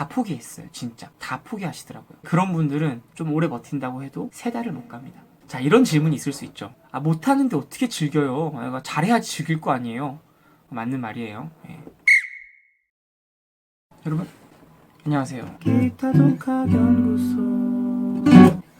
다 포기했어요. 진짜. 다 포기하시더라고요. 그런 분들은 좀 오래 버틴다고 해도 세 달을 못 갑니다. 자, 이런 질문이 있을 수 있죠. 아, 못하는데 어떻게 즐겨요? 아, 이거 잘해야지 즐길 거 아니에요? 맞는 말이에요. 예. 여러분, 안녕하세요. 기타 독학 연구소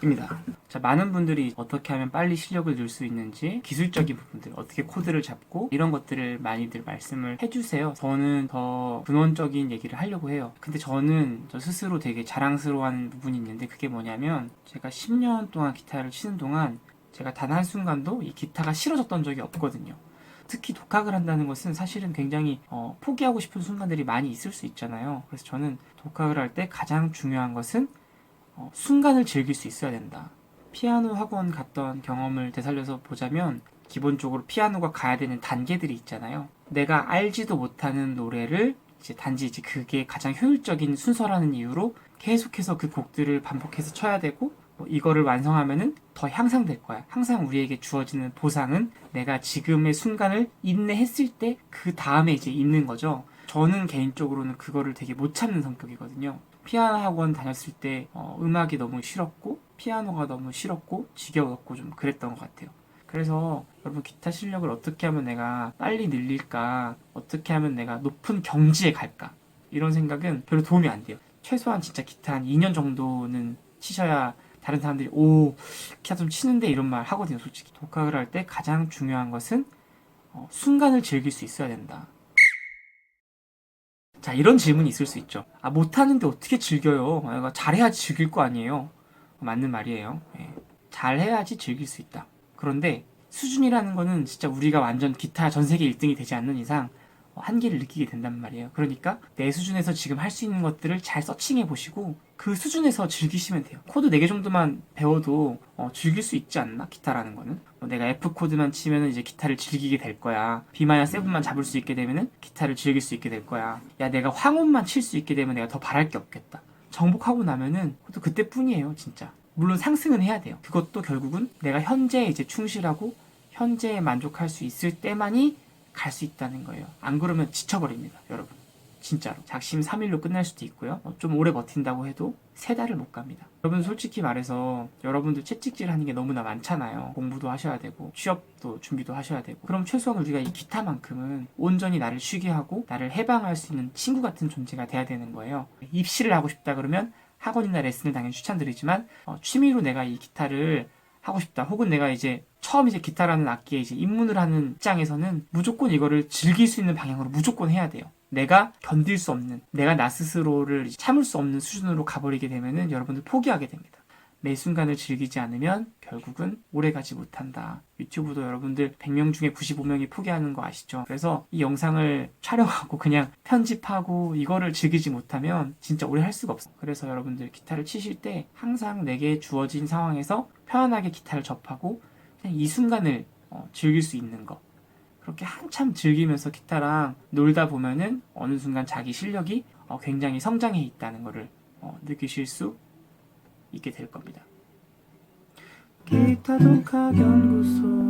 입니다. 자, 많은 분들이 어떻게 하면 빨리 실력을 늘 수 있는지 기술적인 부분들, 어떻게 코드를 잡고 이런 것들을 많이들 말씀을 해주세요. 저는 더 근원적인 얘기를 하려고 해요. 근데 저는 저 스스로 되게 자랑스러워하는 부분이 있는데 그게 뭐냐면 제가 10년 동안 기타를 치는 동안 제가 단 한 순간도 이 기타가 싫어졌던 적이 없거든요. 특히 독학을 한다는 것은 사실은 굉장히 어, 포기하고 싶은 순간들이 많이 있을 수 있잖아요. 그래서 저는 독학을 할 때 가장 중요한 것은 어, 순간을 즐길 수 있어야 된다. 피아노 학원 갔던 경험을 되살려서 보자면 기본적으로 피아노가 가야 되는 단계들이 있잖아요. 내가 알지도 못하는 노래를 이제 단지 이제 그게 가장 효율적인 순서라는 이유로 계속해서 그 곡들을 반복해서 쳐야 되고 뭐 이거를 완성하면은 더 향상될 거야. 항상 우리에게 주어지는 보상은 내가 지금의 순간을 인내했을 때 그 다음에 이제 있는 거죠. 저는 개인적으로는 그거를 되게 못 참는 성격이거든요. 피아노 학원 다녔을 때 어, 음악이 너무 싫었고 피아노가 너무 싫었고 지겨웠고 좀 그랬던 것 같아요. 그래서 여러분 기타 실력을 어떻게 하면 내가 빨리 늘릴까 어떻게 하면 내가 높은 경지에 갈까 이런 생각은 별로 도움이 안 돼요. 최소한 진짜 기타 한 2년 정도는 치셔야 다른 사람들이 오 기타 좀 치는데 이런 말 하거든요. 솔직히 독학을 할 때 가장 중요한 것은 어, 순간을 즐길 수 있어야 된다. 자, 이런 질문이 있을 수 있죠. 아, 못하는데 어떻게 즐겨요? 아, 잘해야지 즐길 거 아니에요? 맞는 말이에요. 예. 잘해야지 즐길 수 있다. 그런데 수준이라는 거는 진짜 우리가 완전 기타 전 세계 1등이 되지 않는 이상 어, 한계를 느끼게 된단 말이에요. 그러니까 내 수준에서 지금 할 수 있는 것들을 잘 서칭해 보시고 그 수준에서 즐기시면 돼요. 코드 4개 정도만 배워도 어, 즐길 수 있지 않나? 기타라는 거는. 뭐 내가 F 코드만 치면은 이제 기타를 즐기게 될 거야. B 마이너 7만 잡을 수 있게 되면은 기타를 즐길 수 있게 될 거야. 야, 내가 황혼만 칠 수 있게 되면 내가 더 바랄 게 없겠다. 정복하고 나면은 또 그때뿐이에요, 진짜. 물론 상승은 해야 돼요. 그것도 결국은 내가 현재에 이제 충실하고 현재에 만족할 수 있을 때만이 갈 수 있다는 거예요. 안 그러면 지쳐버립니다, 여러분. 진짜로. 작심 3일로 끝날 수도 있고요. 어, 좀 오래 버틴다고 해도 세 달을 못 갑니다. 여러분 솔직히 말해서 여러분들 채찍질 하는 게 너무나 많잖아요. 공부도 하셔야 되고 취업도 준비도 하셔야 되고 그럼 최소한 우리가 이 기타만큼은 온전히 나를 쉬게 하고 나를 해방할 수 있는 친구 같은 존재가 돼야 되는 거예요. 입시를 하고 싶다 그러면 학원이나 레슨을 당연히 추천드리지만 어, 취미로 내가 이 기타를 하고 싶다. 혹은 내가 이제 처음 이제 기타라는 악기에 이제 입문을 하는 입장에서는 무조건 이거를 즐길 수 있는 방향으로 무조건 해야 돼요. 내가 견딜 수 없는, 내가 나 스스로를 참을 수 없는 수준으로 가버리게 되면은 여러분들 포기하게 됩니다. 매 순간을 즐기지 않으면 결국은 오래 가지 못한다. 유튜브도 여러분들 100명 중에 95명이 포기하는 거 아시죠? 그래서 이 영상을 촬영하고 그냥 편집하고 이거를 즐기지 못하면 진짜 오래 할 수가 없어. 그래서 여러분들 기타를 치실 때 항상 내게 주어진 상황에서 편안하게 기타를 접하고 그냥 이 순간을 어, 즐길 수 있는 거. 그렇게 한참 즐기면서 기타랑 놀다 보면은 어느 순간 자기 실력이 어, 굉장히 성장해 있다는 것을 어, 느끼실 수 있게 될 겁니다. 기타 독학 연구소